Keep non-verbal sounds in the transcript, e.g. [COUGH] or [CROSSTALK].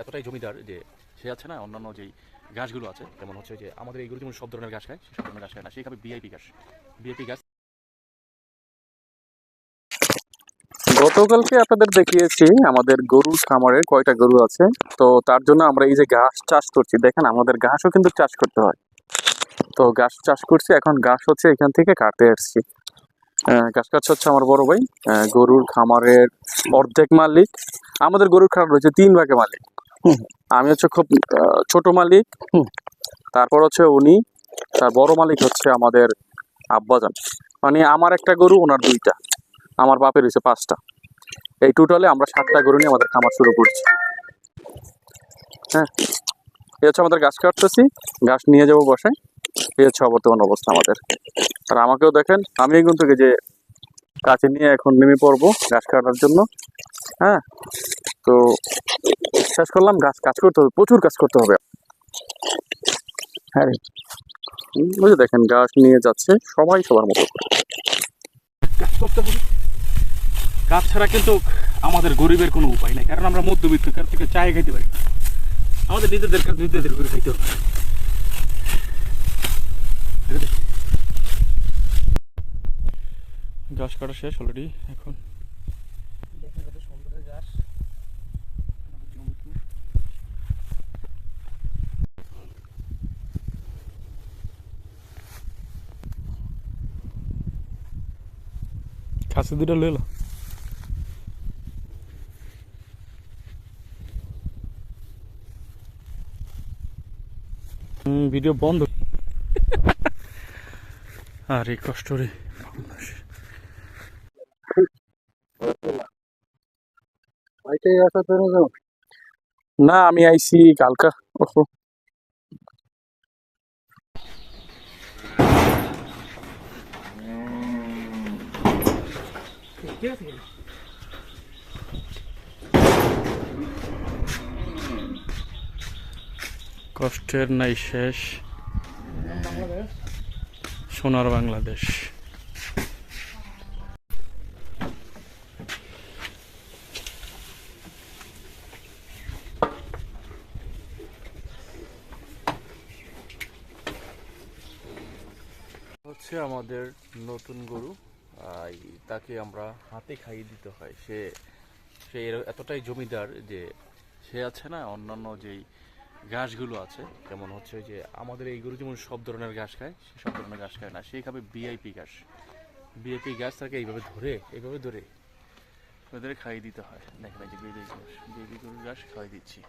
এতটাই জমিদার যে সে আছে না, অন্যান্য যেই ঘাসগুলো আছে, যেমন হচ্ছে যে আমাদের এইগুলো যেমন সব ধরনের ঘাস খায় সে সব ধরনের ঘাস খায় না, সেই খাবে বিআইপি ঘাস। বিআইপি ঘাস গতকালকে আপনাদের দেখিয়েছি, আমাদের গরুর খামারে কয়টা গরু আছে। তো তার জন্য আমরা এই যে ঘাস চাষ করছি, দেখেন আমাদের ঘাসও কিন্তু চাষ করতে হয়। তো ঘাস চাষ করছি, এখন ঘাস হচ্ছে এখান থেকে কাটতে আসছি ঘাস কাটছে হচ্ছে আমার বড় ভাই। গরুর খামারের অর্ধেক মালিক। আমাদের গরুর খামার রয়েছে তিন ভাগে মালিক। আমি হচ্ছে খুব ছোট মালিক। তারপর হচ্ছে উনি তার বড় মালিক হচ্ছে আমাদের আব্বাজান। মানে আমার একটা গরু ওনার দুইটা। আমার বাপের হয়েছে পাঁচটা। এই টোটালে আমরা সাতটা গরু নিয়ে আমাদের খামার শুরু করছি। হ্যাঁ। এই হচ্ছে আমাদের গাছ কাটতেছি। গাছ নিয়ে যাব বসায়। এই হচ্ছে বর্তমান অবস্থা আমাদের। আর আমাকেও দেখেন আমি কিন্তু এই যে কাছে নিয়ে এখন নেমে পড়ব গাছ কাটার জন্য। হ্যাঁ। তো শেষ করলাম, গাছ কাজ করতে হবে, প্রচুর কাজ করতে হবে। হ্যাঁ দেখেন, গাছ নিয়ে যাচ্ছে সবাই সবার মতো কাজ ছাড়া কিন্তু আমাদের গরিবের কোনো উপায় নাই, কারণ আমরা মধ্যবিত্ত কার থেকে চায় খাইতে পারি। আমাদের নিজেদের কাজ নিজেদের করে খাইতে হবে। গাছ কাটা শেষ অলরেডি, এখন খাসি দুটো লইল ভিডিও বন্ধ। [LAUGHS] আরে কষ্ট রে। না আমি আইছি কালকা। ওহো কষ্টের নাই শেষ। সোনার বাংলাদেশ। হচ্ছে আমাদের নতুন গরু। তাকে আমরা হাতে খাইয়ে দিতে হয়। সে সে এতটাই জমিদার যে সে আছে না, অন্যান্য যেই ঘাসগুলো আছে, যেমন হচ্ছে যে আমাদের এই গরু যেমন সব ধরনের ঘাস খায়, সে সব ধরনের ঘাস খায় না সেই খাবে বিআইপি ঘাস। বিআইপি ঘাস তাকে এইভাবে ধরে এইভাবে ধরে ওদের খাইয়ে দিতে হয়। দেখেন এই যে বিআইপি ঘাস বিআইপি গরুর ঘাস খাইয়ে দিচ্ছি।